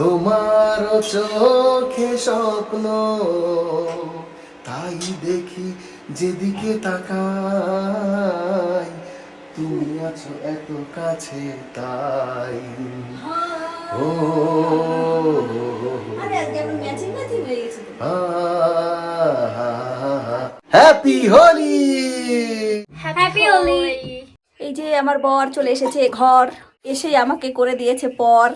তোমার চোখে স্বপ্ন তাই দেখি যেদিকে তাকাই। তুমি আছো এত কাছে তাই। ও। হ্যাপি হোলি হ্যাপি হোলি এই যে আমার বর চলে এসেছে ঘর এসেই আমাকে করে দিয়েছে পর।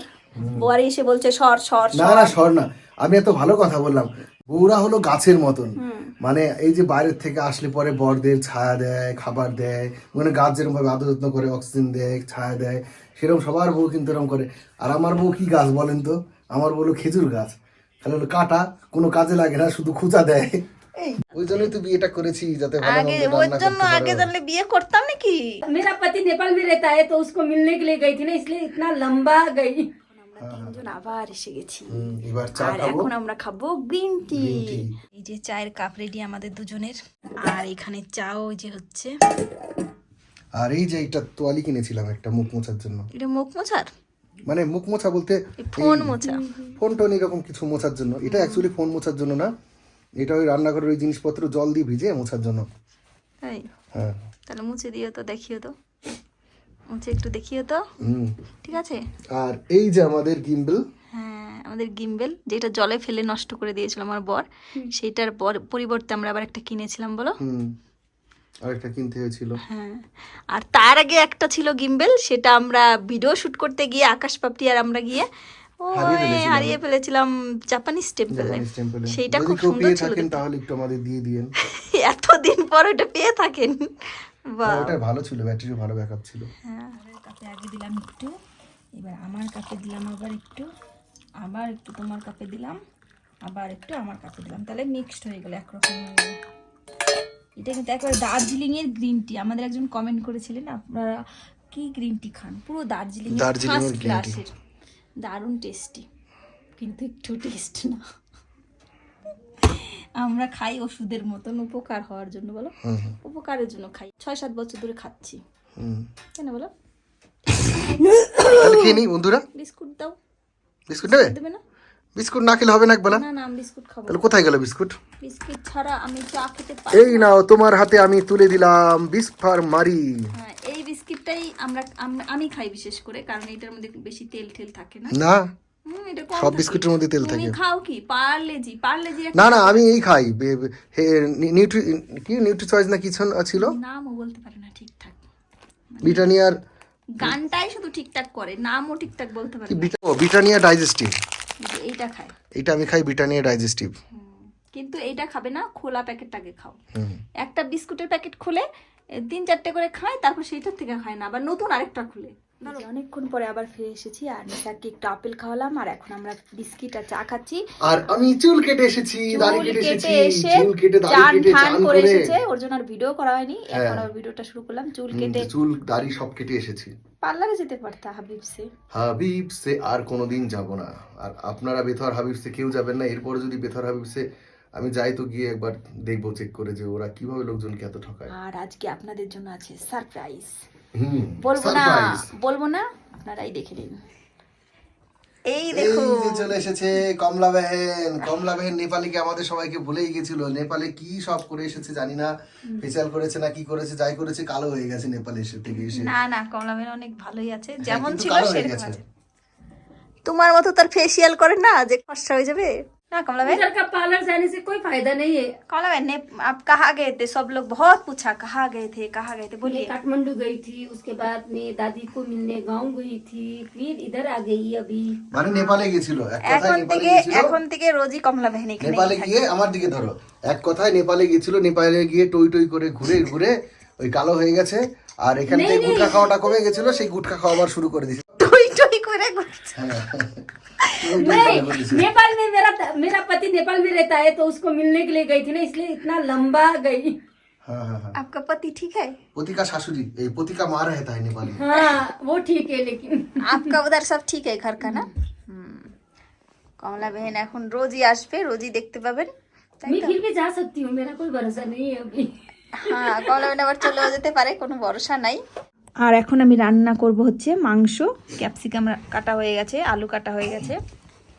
বর এসে বলছে সর সর না সর না সর না আমি এত ভালো কথা বললাম বউরা হলো গাছের মতন মানে এই যে বাইরের থেকে আসলে পরে বরদের ছায়া দেয় খাবার দেয় মানে গাছ যেরকম ভাবে আদর যত্ন করে অক্সিজেন দেয় ছায়া দেয় সেরকম সবার বউ কিন্তু এরকম করে আর আমার বউ কি গাছ বলেন তো আমার বউ হলো খেজুর গাছ তাহলে হলো কাটা কোনো কাজে লাগে না শুধু খুঁজা দেয় ওই জন্যই তো বিয়েটা করেছি যাতে ভালো আগে মন্দ ওর রান্না জন্য করতে আগে পারো। জানলে বিয়ে করতাম নাকি मेरा पति नेपाल में रहता है तो उसको मिलने के लिए गई थी ना इसलिए इतना लंबा गई আমরা তিনজন আবার এসে গেছি। এবার চা আর এখন আমরা খাব গ্রিন টি। এই যে চায়ের কাপ রেডি আমাদের দুজনের। আর এখানে চাও ওই যে হচ্ছে। আর এই যে এইটা তোয়ালি কিনেছিলাম একটা মুখ মোছার জন্য। এটা মুখ মোছার? মানে মুখ মোছা বলতে ফোন মোছা। ফোন টোন এরকম কিছু মোছার জন্য। এটা অ্যাকচুয়ালি ফোন মোছার জন্য না। এটা ওই রান্নাঘরের ওই জিনিসপত্র জল দিয়ে ভিজে মোছার জন্য। তাই? হ্যাঁ। তাহলে মুছে দিও তো দেখিও তো। মুছে একটু দেখিও তো। ঠিক আছে? আর এই যে আমাদের গিম্বল। হ্যাঁ আমাদের গিম্বেল যেটা জলে ফেলে নষ্ট করে দিয়েছিল আমার বর সেইটার পর- পরিবর্তে আমরা আবার একটা কিনেছিলাম বলো? আরেকটা কিনতে হয়েছিল। হ্যাঁ। আর তার আগে একটা ছিল গিম্বেল সেটা আমরা ভিডিও শুট করতে গিয়ে আকাশ পাপড়ি আর আমরা গিয়ে ও হারিয়ে ফেলেছিলাম। জাপানিজ টেম্পলে সেইটা খুব সুন্দর ছিল। তাহলে একটু আমাদের দিয়ে দিয়েন। এতদিন পর ওটা পেয়ে থাকেন। ওটা ভালো ছিল ব্যাটারিও ভালো ব্যাকআপ ছিল। হ্যাঁ কাপে আগে দিলাম একটু। এবার আমার কাপে দিলাম আবার একটু। আবার একটু তোমার কাপে দিলাম। আবার একটু আমার কাপে দিলাম। তাহলে মিক্সড হয়ে গেল একরকম হয়ে গেল। এটা কিন্তু একেবারে দার্জিলিং এর গ্রিন টি আমাদের একজন কমেন্ট করেছিলেন আপনারা কি গ্রিন টি খান? পুরো দার্জিলিং দার্জিলিংয়ের ফার্স্ট। ক্লাসের দারুণ টেস্টি কিন্তু একটু টেস্ট না। আমরা খাই ওষুধের মতন উপকার হওয়ার জন্য বলো? উপকারের জন্য খাই। ছয় সাত বছর ধরে খাচ্ছি। কেন বলো? খেয়ে নিই বন্ধুরা। বিস্কুট দাও। বিস্কুট নেবে দেবে না? বিস্কুট না খেলে হবে না একবেলা? না না আমি বিস্কুট খাব। তাহলে কোথায় গেল বিস্কুট? বিস্কিট ছাড়া আমি চা খেতে পারি এই নাও তোমার হাতে আমি তুলে দিলাম বিস্ফার মারি হ্যাঁ এই বিস্কিটটাই আমরা আমি খাই বিশেষ করে কারণ এটার মধ্যে বেশি তেল টেল থাকে না। না সব বিস্কুটের মধ্যে তেল থাকে। খাও কি? পার্লেজি পার্লেজি না না আমি এই খাই। নিউট্রি কি নিউট্রি চয়েস না কিছু ছিল? নামও বলতে পারে না ঠিকঠাক। ব্রিটানিয়ার গানটাই শুধু ঠিকঠাক করে নামও ঠিকঠাক বলতে পারে। Britannia digestive. এইটা খায়। এটা আমি খাই ব্রিটানিয়া ডাইজেস্টিভ। কিন্তু এইটা খাবে না খোলা প্যাকেটটাকে খাও। একটা বিস্কুটের প্যাকেট খুলে তিন চারটে করে খায় তারপর সেইটার থেকে খায় না আবার নতুন আরেকটা খুলে। অনেকক্ষণ পরে আবার ফিরে এসেছি আর নিশাকে একটু আপেল খাওয়ালাম আর এখন আমরা বিস্কিট আর চা খাচ্ছি। আর আমি চুল কেটে এসেছি দাড়ি কেটে এসেছি চুল কেটে দাড়ি কেটে চান করে এসেছে ওর জন্য আর ভিডিও করা হয়নি এখন হ্যাঁ। আবার ভিডিওটা শুরু করলাম চুল কেটে। চুল দাড়ি সব কেটে এসেছি। পার্লারে যেতে পারতা হাবিব সে হাবিব সে আর কোনোদিন যাব না। আর আপনারা বেথর হাবিব সে কেউ যাবেন না এরপর যদি বেথর হাবিব সে আমি যাই তো গিয়ে একবার দেখব চেক করে যে ওরা কীভাবে লোকজনকে এত ঠকায়। আর আজকে আপনাদের জন্য আছে সারপ্রাইজ বলব না বলব না আপনারাই দেখে নিন। এই দেখো চলে এসেছে কমলা বেহেন। কমলা বেহেন নেপালিকে আমাদের সবাইকে ভুলেই গেছিল। নেপালে কি সব করে এসেছে জানি না। ফেসিয়াল করেছে না কি করেছে যাই করেছে কালো হয়ে গেছে নেপালে এসে থেকে এসে। না না কমলা বেন অনেক ভালোই আছে। যেমন ছিল কালো হয়ে সেরকম গেছে। আছে। তোমার মতো তার ফেসিয়াল করে না যে ফর্সা হয়ে যাবে? না কমলা বেন इधर का पार्लर जाने से कोई फायदा नहीं है कमला बहन ने आप कहाँ गए थे सब लोग बहुत पूछा कहाँ गए थे कहाँ गए थे मैं बोलिए काठमांडू गई थी उसके बाद मैं दादी को मिलने गांव गई थी फिर इधर आ गई अभी মানে নেপালে গেছিল এক কথায় এখন নেপালে থেকে গেছিল এখন থেকে রোজই কমলা বেহেন এখানে নেপালে গিয়ে আমার দিকে ধরো এক কথায় নেপালে গেছিল নেপালে গিয়ে টই টই করে ঘুরে ঘুরে ওই কালো হয়ে গেছে আর এখান থেকে গুটখা খাওয়াটা কমে গেছিল সেই গুটখা খাওয়া আবার শুরু করে দিয়েছে টই টই করে ঘুরছে। नहीं नेपाल में मेरा मेरा पति नेपाल में रहता है तो उसको मिलने के लिए गई थी ना इसलिए इतना लंबा गई হ্যাঁ হ্যাঁ হ্যাঁ आपका पति ठीक है পতিকা শাশুড়ি এই পতিকা মা रहता है नेपाली हाँ वो ठीक है लेकिन आपका उधर सब ठीक है घर का ना हम्म। কমলা বেহেন এখন রোজই আসবে রোজই দেখতে পাবেন তাই मैं তো? फिर भी जा सकती हूँ मेरा कोई भरोसा नहीं है अभी হ্যাঁ কমলা বেহেন আবার চলেও যেতে পারে কোনো ভরসা নাই আর এখন আমি রান্না করব হচ্ছে মাংস। ক্যাপসিকাম কাটা হয়ে গেছে আলু কাটা হয়ে গেছে।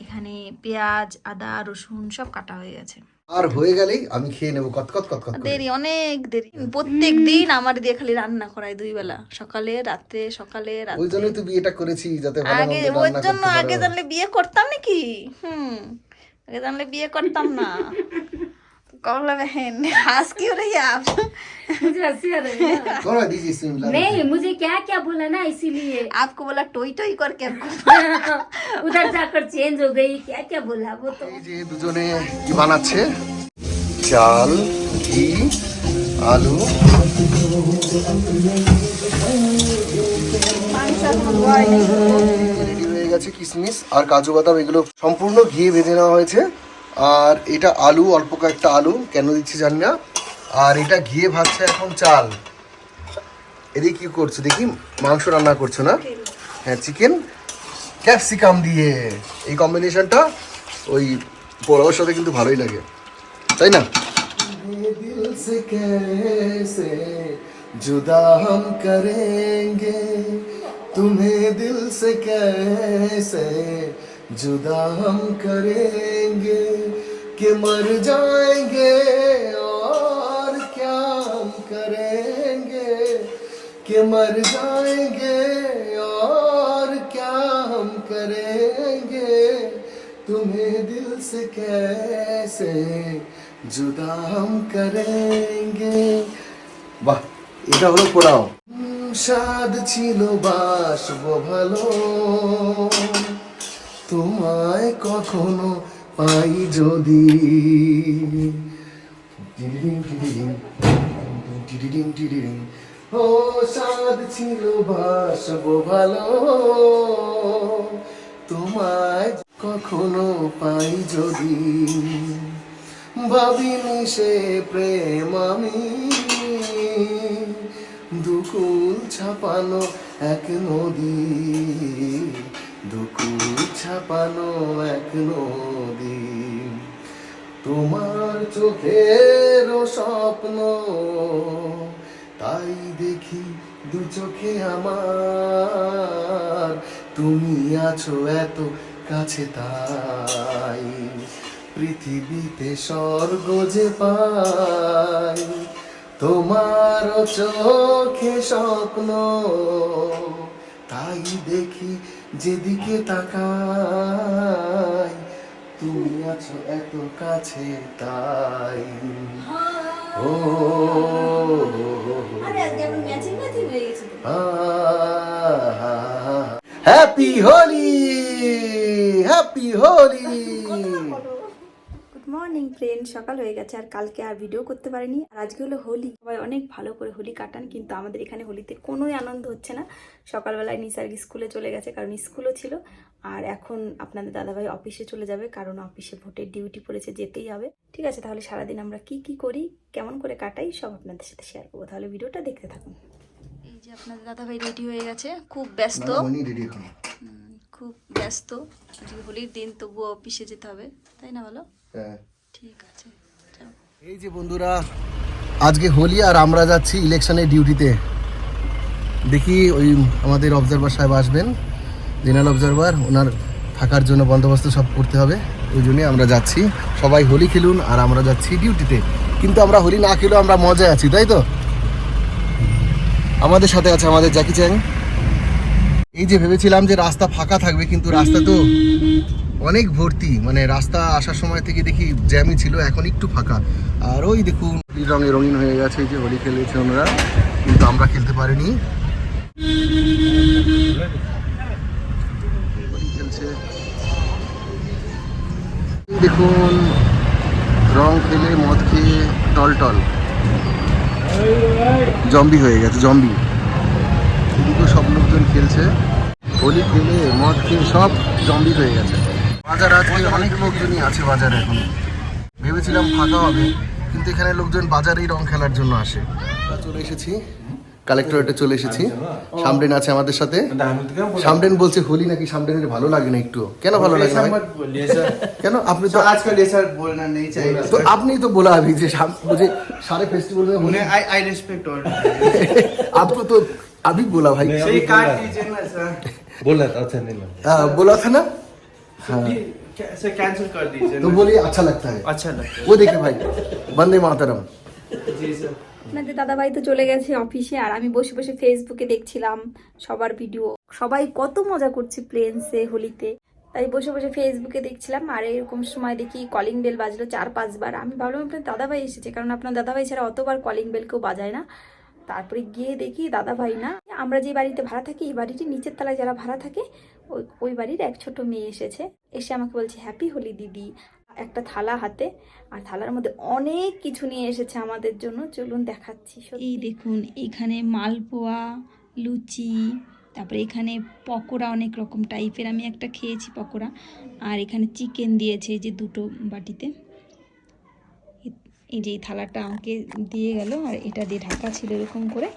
এখানে পেঁয়াজ আদা রসুন সব কাটা হয়ে গেছে। আর হয়ে গেলেই আমি খেয়ে নেব কত কত কত দেরি অনেক দেরি। প্রত্যেক দিন আমার দিয়ে খালি রান্না করায় দুই বেলা। সকালে রাতে সকালে রাতে। ওই জন্যই তো বিয়েটা করেছি যাতে ভালো আগে ওর জন্য আগে জানলে বিয়ে করতাম নাকি? হুম আগে জানলে বিয়ে করতাম না। কমলা बहन हंस क्यों रही है आप मुझे हंसी आ रही है ना। করো দিদি সিমলা नहीं मुझे क्या क्या बोला ना इसीलिए आपको बोला टोई टोई करके उधर जाकर चेंज हो गई क्या क्या बोला वो तो এই যে দুজনে কি বানাচ্ছে চাল ঘি আলু রেডি হয়ে গেছে কিশমিশ আর কাজু বাদাম এগুলো সম্পূর্ণ ঘি ভেজে নেওয়া হয়েছে আর এটা আলু অল্প কয়েকটা আলু কেন দিচ্ছি জানি না আর এটা ঘিয়ে ভাজছে এখন চাল এদিকে কি করছো দেখি মাংস রান্না করছো না হ্যাঁ চিকেন ক্যাপসিকাম দিয়ে এই কম্বিনেশনটা ওই পোলাওর সাথে কিন্তু ভালোই লাগে তাই না দিল से कैसे जुदा हम करेंगे तुम्हें दिल से कैसे जुदा हम करेंगे कि मर जाएंगे और क्या हम करेंगे कि मर जाएंगे और क्या हम करेंगे तुम्हें दिल से कैसे जुदा हम करेंगे বাহ এটা হলো পোড়াও স্বাদ ছিল বাসবো ভালো তোমায় কখনো পাই যদি। ও স্বাদ ছিল বাসবো ভালো। তোমায় কখনো পাই যদি। ভাবিনি সে প্রেম আমি। দুকুল ছাপানো এক নদী। দুকুল ছাপানো এক নদী। তোমার চোখের স্বপ্ন। তাই দেখি দু চোখে আমার। তুমি আছো এত কাছে তাই। পৃথিবীতে স্বর্গ যে পাই তোমার চোখে স্বপ্ন। তাই দেখি যেদিকে তাকাই তুমি আছো এত কাছে তাই। ও happy Holi happy Holi morning friend সকাল হয়ে গেছে আর কালকে আর ভিডিও করতে পারিনি। আর আজকে হলো হোলি। সবাই অনেক ভালো করে হোলি কাটান কিন্তু আমাদের এখানে হোলিতে কোনোই আনন্দ হচ্ছে না। সকালবেলায় নিসার্গ স্কুলে চলে গেছে কারণ স্কুলও ছিল। আর এখন আপনাদের দাদাভাই অফিসে চলে যাবে কারণ অফিসে ভোটের ডিউটি পড়েছে যেতেই হবে। ঠিক আছে তাহলে সারাদিন আমরা কি কি করি কেমন করে কাটাই সব আপনাদের সাথে শেয়ার করব। তাহলে ভিডিওটা দেখতে থাকুন। এই যে আপনাদের দাদাভাই রেডি হয়ে গেছে খুব ব্যস্ত। খুব ব্যস্ত। আজকে হোলির দিন তবুও অফিসে যেতে হবে। তাই না বলো? হ্যাঁ। এই যে বন্ধুরা, আজকে হোলি আর আমরা যাচ্ছি ইলেকশনের ডিউটিতে দেখি ওই আমাদের অবজারভার সাহেব আসবেন জেনারেল অবজারভার ওনার থাকার জন্য বন্দোবস্ত সব করতে হবে, ওই জন্যই আমরা যাচ্ছি। সবাই হোলি খেলুন আর আমরা যাচ্ছি ডিউটিতে কিন্তু আমরা হোলি না খেলেও আমরা মজায় আছি, তাই তো? আমাদের সাথে আছে আমাদের জ্যাকি চ্যাং এই যে ভেবেছিলাম যে রাস্তা ফাঁকা থাকবে, কিন্তু রাস্তা তো অনেক ভর্তি মানে রাস্তা আসার সময় থেকে দেখি জ্যামই ছিল, এখন একটু ফাঁকা। আর ওই দেখুন রঙে রঙিন হয়ে গেছে যে হোলি খেলেছে ওনারা কিন্তু আমরা খেলতে পারিনি। খেলছে। দেখুন, রং খেলে মদ খেয়ে টল টল। জম্বি হয়ে গেছে, জম্বি। এদিকেও সব লোকজন খেলছে। হোলি খেলে মদ খেয়ে সব জম্বি হয়ে গেছে। বাজার আজকে অনেক লোকজনই আছে বাজারে এখন ভেবেছিলাম ফাঁকা হবে কিন্তু এখানে লোকজন বাজারেই রং খেলার জন্য আসে চলে এসেছি কালেক্টরেটে চলে এসেছি সামডেন আছে আমাদের সাথে সামডেন বলছে হোলি নাকি সামডেনের ভালো লাগে না একটু কেন ভালো লাগে না ভাই? मत बोलिए सर কেন আপনি তো आज कल ये सर बोलना नहीं चाहिए तो आपने ही तो बोला अभी जे शाम- मुझे सारे फेस्टिवल में होली उन्हें आई आई रिस्पेक्ट ऑल आपको तो अभी बोला भाई सही काट लीजिए ना सर बोला था अच्छा नहीं लगा हाँ, बोला था ना हाँ ऐसे कैंसिल कर दीजिए तो बोलिए अच्छा लगता है अच्छा लगता वो देखिए भाई वंदे मातरम है जी सर আপনাদের দাদাভাই তো চলে গেছে অফিসে আর আমি বসে বসে ফেসবুকে দেখছিলাম সবার ভিডিও সবাই কত মজা করছে প্লেন্সে হোলিতে তাই বসে বসে ফেসবুকে দেখছিলাম আর এরকম সময় দেখি কলিং বেল বাজলো চার পাঁচবার আমি ভাবলাম আপনার দাদাভাই এসেছে কারণ আপনার দাদাভাই ছাড়া অতবার কলিং বেল কেউ বাজায় না তারপরে গিয়ে দেখি দাদাভাই না আমরা যে বাড়িতে ভাড়া থাকি এই বাড়িটি নিচের তলায় যারা ভাড়া থাকে ওই ওই বাড়ির এক ছোট মেয়ে এসেছে। এসে আমাকে বলছে হ্যাপি হোলি দিদি। একটা থালা হাতে, আর থালার মধ্যে অনেক কিছু নিয়ে এসেছে আমাদের জন্য। চলুন দেখাচ্ছি এই দেখুন, এখানে মালপোয়া, লুচি, তারপরে এখানে পকোড়া অনেক রকম টাইপের। আমি একটা খেয়েছি পকোড়া, আর এখানে চিকেন দিয়েছে এই যে দুটো বাটিতে। এই যে এই থালাটা আমাকে দিয়ে গেল, আর এটা দিয়ে ঢাকা ছিল এরকম করে।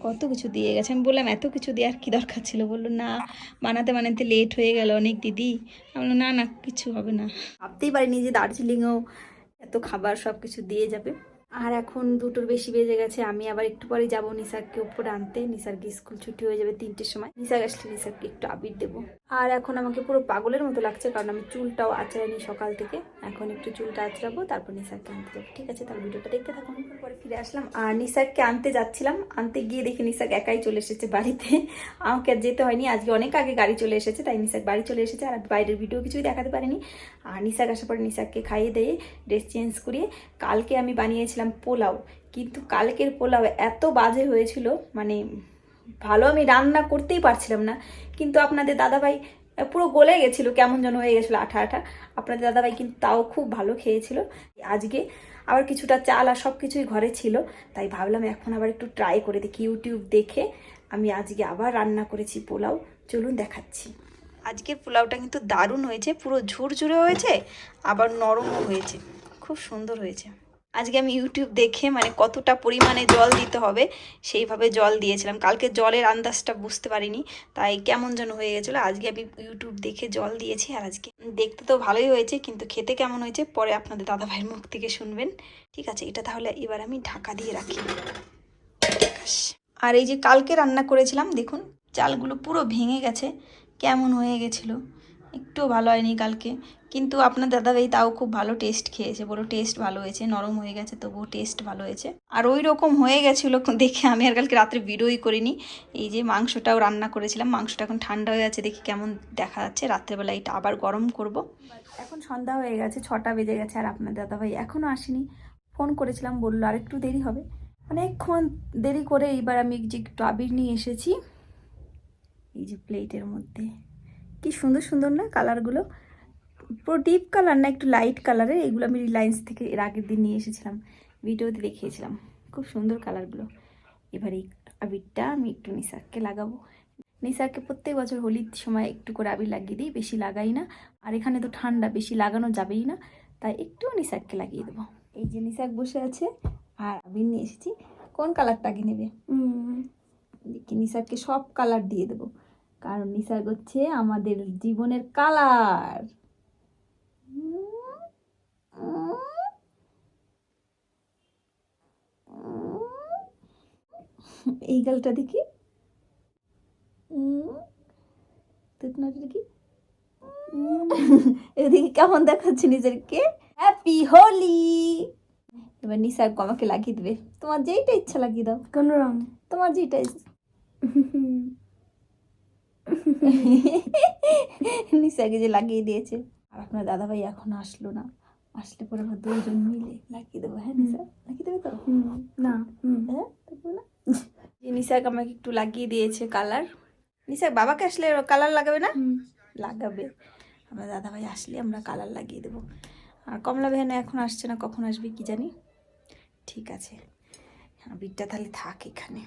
কত কিছু দিয়ে গেছে। আমি বললাম, এত কিছু দিয়ে আর কি দরকার ছিল? বলল, না, বানাতে বানাতে লেট হয়ে গেল অনেক দিদি। আমি না না, কিছু হবে না। ভাবতেই পারিনি যে দার্জিলিংয়েও এত খাবার সব কিছু দিয়ে যাবে। আর এখন দুটোর বেশি বেজে গেছে, আমি আবার একটু পরে যাব নিসারকে উপরে আনতে। নিসারকে স্কুল ছুটি হয়ে যাবে তিনটের সময়। নিসার আসলে নিসারকে একটু আবির দেবো। আর এখন আমাকে পুরো পাগলের মতো লাগছে, কারণ আমি চুলটাও আঁচড়াইনি সকাল থেকে। এখন একটু চুলটা আঁচড়াবো, তারপর নিসারকে আনতে যাব। ঠিক আছে, তাহলে ভিডিওটা দেখতে থাকুন পরে ফিরে আসলাম। আর নিসারকে আনতে যাচ্ছিলাম। আনতে গিয়ে দেখি নিসাক একাই চলে এসেছে বাড়িতে। আমাকে আর যেতে হয়নি। আজকে অনেক আগে গাড়ি চলে এসেছে, তাই নিসাক বাড়ি চলে এসেছে। আর বাইরের ভিডিও কিছুই দেখাতে পারিনি। আর নিসাক আসার পরে নিসাককে খাইয়ে দিয়ে ড্রেস চেঞ্জ করিয়ে কালকে আমি বানিয়েছিলাম পোলাও, কিন্তু কালকের পোলাও এত বাজে হয়েছিল মানে ভালো আমি রান্না করতেই পারছিলাম না। কিন্তু আপনাদের দাদাভাই পুরো গলে গেছিল, কেমন যেন হয়ে গেছিল আঠা আঠা। আপনাদের দাদাভাই কিন্তু তাও খুব ভালো খেয়েছিল। আজকে আবার কিছুটা চাল আর সব কিছুই ঘরে ছিল, তাই ভাবলাম এখন আবার একটু ট্রাই করে দেখি ইউটিউব দেখে আমি আজকে আবার রান্না করেছি পোলাও। চলুন দেখাচ্ছি। আজকের পোলাওটা কিন্তু দারুণ হয়েছে, পুরো ঝুরঝুরে হয়েছে, আবার নরমও হয়েছে, খুব সুন্দর হয়েছে। আজকে আমি ইউটিউব দেখে মানে কতটা পরিমাণে জল দিতে হবে, সেইভাবে জল দিয়েছিলাম। কালকে জলের আন্দাজটা বুঝতে পারিনি, তাই কেমন যেন হয়ে গেছিল। আজকে আমি ইউটিউব দেখে জল দিয়েছি আর আজকে দেখতে তো ভালোই হয়েছে, কিন্তু খেতে কেমন হয়েছে পরে আপনাদের দাদাভাইয়ের মুখ থেকে শুনবেন। ঠিক আছে, এটা তাহলে এবার আমি ঢাকা দিয়ে রাখি। আর এই যে কালকে রান্না করেছিলাম, দেখুন, চালগুলো পুরো ভেঙে গেছে, কেমন হয়ে গেছিল। একটুও ভালো হয়নি কালকে। কিন্তু আপনার দাদাভাই তাও খুব ভালো টেস্ট খেয়েছে। বলো টেস্ট ভালো হয়েছে, নরম হয়ে গেছে, তবুও টেস্ট ভালো হয়েছে। আর ওই রকম হয়ে গেছিল দেখে আমি আর কালকে রাত্রে ভিডিওই করিনি। এই যে মাংসটাও রান্না করেছিলাম, মাংসটা এখন ঠান্ডা হয়ে আছে, দেখি কেমন দেখা যাচ্ছে। রাত্রেবেলা এটা আবার গরম করব। এখন সন্ধ্যা হয়ে গেছে, ছটা বেজে গেছে আর আপনার দাদাভাই এখনও আসেনি। ফোন করেছিলাম, বলল আর একটু দেরি হবে। অনেকক্ষণ দেরি করে এইবার আমি যে একটু আবির নিয়ে এসেছি। এই যে প্লেটের মধ্যে। কি সুন্দর সুন্দর না কালারগুলো? পুরো ডিপ কালার না একটু লাইট কালারের এগুলো আমি রিলায়েন্স থেকে এর আগের দিন নিয়ে এসেছিলাম। ভিডিওতে দেখিয়েছিলাম। খুব সুন্দর কালারগুলো এবার এই আবিরটা আমি একটু নিসারকে লাগাবো। নিসারকে প্রত্যেক বছর হোলির সময় একটু করে আবির লাগিয়ে দিই বেশি লাগাই না। আর এখানে তো ঠান্ডা বেশি লাগানো যাবেই না। তাই একটু নিসারকে লাগিয়ে দেবো। এই যে নিসাক বসে আছে আর আবির নিয়ে এসেছি। কোন কালারটা আগে নেবে? দেখি নিসারকে সব কালার দিয়ে দেবো। কারণ নিসার হচ্ছে আমাদের জীবনের কালার। এই গালটা দেখি। তুতনাটা দেখি। এদিকে কেমন দেখাচ্ছে নিজেরকে? হ্যাপি হোলি এবার নিসার আমাকে লাগিয়ে দেবে। তোমার যেইটা ইচ্ছা লাগিয়ে দাও। কোন রং? তোমার যেটা নিসাকে যে লাগিয়ে দিয়েছে। আর আপনার দাদাভাই এখন আসলো না। আসলে পরে আমরা দুজন মিলে লাগিয়ে দেবো হ্যাঁ নিশা লাগিয়ে দেবে তো? না হ্যাঁ না? যে নিসাক আমাকে একটু লাগিয়ে দিয়েছে কালার নিসাক বাবাকে আসলে কালার লাগাবে না? লাগাবে। আমরা দাদাভাই আসলে আমরা কালার লাগিয়ে দেবো। আর কমলা ভ্যান এখন আসছে না কখন আসবে কি জানি? ঠিক আছে। আবিরটা তাহলে থাক এখানে।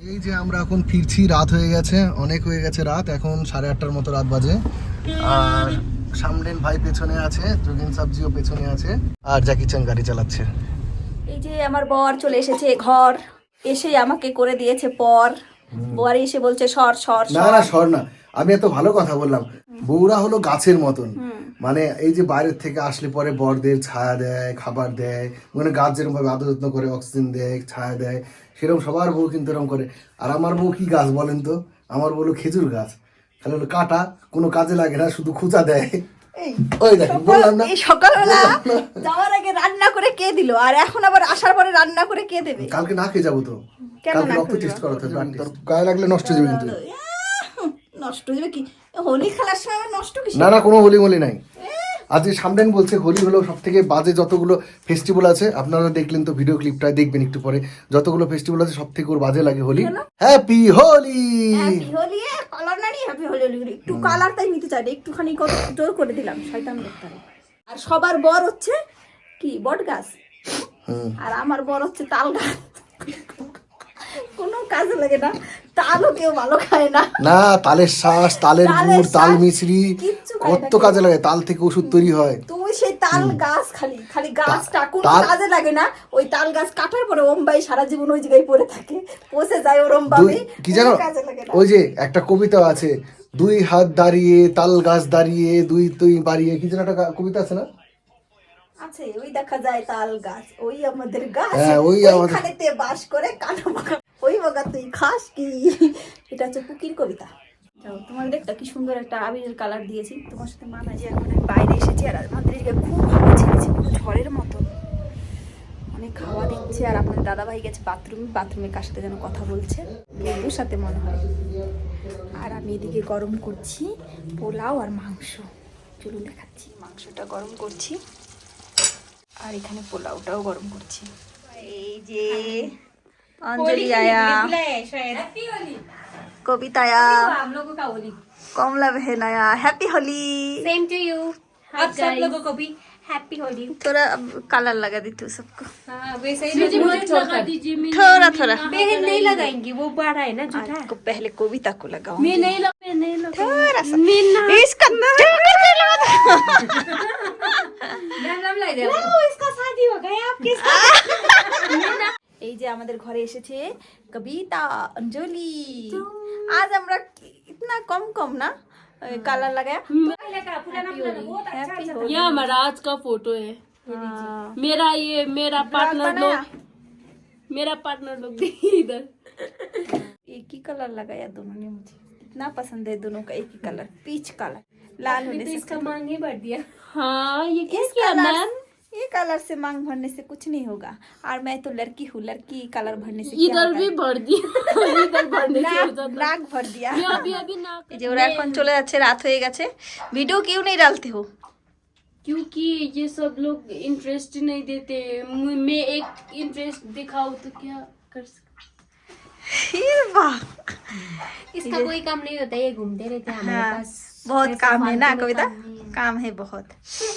এই যে আমরা এখন ফিরছি রাত হয়ে গেছে অনেক হয়ে গেছে রাত এখন সাড়ে আটটার মতো রাত বাজে। আর সামডেন ভাই পেছনে আছে যোগিন সাবজিও পেছনে আছে আর জ্যাকি চান গাড়ি চালাচ্ছে। এই যে আমার বর চলে এসেছে ঘর এসে আমাকে করে দিয়েছে পর। বর এসে বলছে সর সর না সর। না সর না। আমি এত ভালো কথা বললাম। বউরা হলো গাছের মতন। মানে এই যে বাইরের থেকে আসলে পরে বরদের ছায়া দেয় খাবার দেয় মানে গাছ যেরকম ভাবে আদর যত্ন করে অক্সিজেন দেয় ছায়া দেয় সেরকম সবার বউ কিন্তু এরকম করে। আর আমার বউ কি গাছ বলেন তো? আমার বউ হলো খেজুর গাছ। খালি হলো কাটা কোনো কাজে লাগে না শুধু খুঁচা দেয়। ওই দেখেন বললাম না। এই সকালবেলা যাওয়ার আগে রান্না করে কে দিল? আর এখন আবার আসার পরে রান্না করে কে দেবে? কালকে না খেয়ে যাব তো। কেন কালকে রক্ত টেস্ট করাতে হবে। গায়ে লাগলে নষ্ট হয়ে যাবে কিন্তু। আহ, নষ্ট হয়ে যাবে কি? হোলি খেলার সময় আবার নষ্ট কি না না কোনো হোলি মোলি নাই। আজকে সামডেন বলছে হোলি হলো সব থেকে বাজে যতগুলো ফেস্টিভ্যাল আছে। আপনারা দেখলেন তো ভিডিও ক্লিপটা দেখবেন একটু পরে। যতগুলো ফেস্টিভ্যাল আছে সব থেকে ওর বাজে লাগে Holi. Happy Holi happy Holi colour নাড়ি হ্যাপি হোলি একটু কালার তাই নিতে চাই না, একটুখানি কত জোর করে দিলাম শয়তান লোকটারে। আর সবার বর হচ্ছে কি? বট গাছ আর আমার বর হচ্ছে তাল গাছ। কোনো কাজে লাগে না তালও কেউ ভালো খায় না। না তালের শ্বাস তালের গুড় তাল মিশ্রি কত কাজে লাগে তাল থেকে ওষুধ তৈরি হয়। তুমি সেই তাল গাছ খালি খালি গাছটা কোনো কাজে লাগে না ওই তাল গাছ কাটার পরে ওমবাই সারা জীবন ওই জায়গায় পড়ে থাকে পচে যায় কি জানো? ওই যে একটা কবিতা আছে দুই হাত দাঁড়িয়ে তাল গাছ দাঁড়িয়ে দুই তুই বাড়িয়ে কি যেন একটা কবিতা আছে না? আছে ওই দেখা যায় তাল গাছ ওই আমাদের গাছ হ্যাঁ, ওই আমাদের- বাস করে বাগা ওই বাগা তুই খাস কি? এটা হচ্ছে পুকির কবিতা। যাও, তোমার দেখটা কি সুন্দর একটা আবিরের কালার দিয়েছি। তোমার সাথে মানায় যে এখন আমি বাইরে এসেছি আর আমাদের খুব হাওয়া ছেড়েছে পুরো ঝড়ের মতো অনেক খাওয়া দিচ্ছে আর আপনার দাদা ভাই গেছে বাথরুমে বাথরুমে কার সাথে যেন কথা বলছে বন্ধুর সাথে মনে হয়। আর আমি এদিকে গরম করছি পোলাও আর মাংস। চলুন দেখাচ্ছি মাংসটা গরম করছি। আর এখানে পোলাওটাও গরম করছি। এই যে अंजलि आया। कविता आया। हम लोगों का होली। कमला बहन आया happy Holi same to you आप सब लोगों को भी हैप्पी होली थोड़ा अब कलर लगा दी तू सबको। हाँ, थोड़ा थोड़ा। बहन नहीं लगाएँगी वो बड़ा है ना पहले कविता को लगाओ मैं नहीं लग नहीं लग। थोड़ा सा। मैं ना इसका नाम दे। इसका शादी हो गया এই যে আমাদের ঘরে এসেছে কবিতা অঞ্জলি। আজ আমরা ইতনা কম কম না কালার लगाया ये हमारा आज का फ़ोटो है। हाँ। मेरा ये मेरा पार्टनर लोग। मेरा पार्टनर लोग इधर। एक ही कलर लगाया दोनों ने मुझे। इतना पसंद है दोनों का एक ही कलर पीच कलर लाल होने तो से इसका मांग ही बढ़ दिया। हाँ ये क्या किया मैम? ये कलर से मांग भरने से कुछ नहीं होगा और मैं तो लड़की हूँ लड़की कलर भरने से क्या इधर होता भी है? भर दिया इधर भरने से हो नाक जाता नाक भर दिया ये अभी अभी ना এই যে ওরা এখন চলে যাচ্ছে রাত হয়ে গেছে ভিডিও क्यों नहीं डालते हो क्योंकि ये सब लोग इंटरेस्ट नहीं देते मु- मैं एक इंटरेस्ट दिखाऊं तो क्या कर सकते ये वाह इसका कोई काम नहीं होता ये घूमते रहते हैं हमारे हाँ, पास बहुत काम है ना कविता? काम है। बहुत।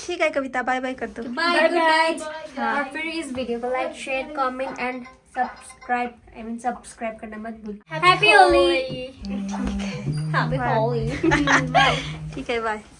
ठीक है कविता बाय बाय कर दो। बाय गाइस और फिर इस वीडियो को like share comment and subscribe I mean subscribe करना मत भूल। हैप्पी होली हैप्पी होली ठीक है। बाय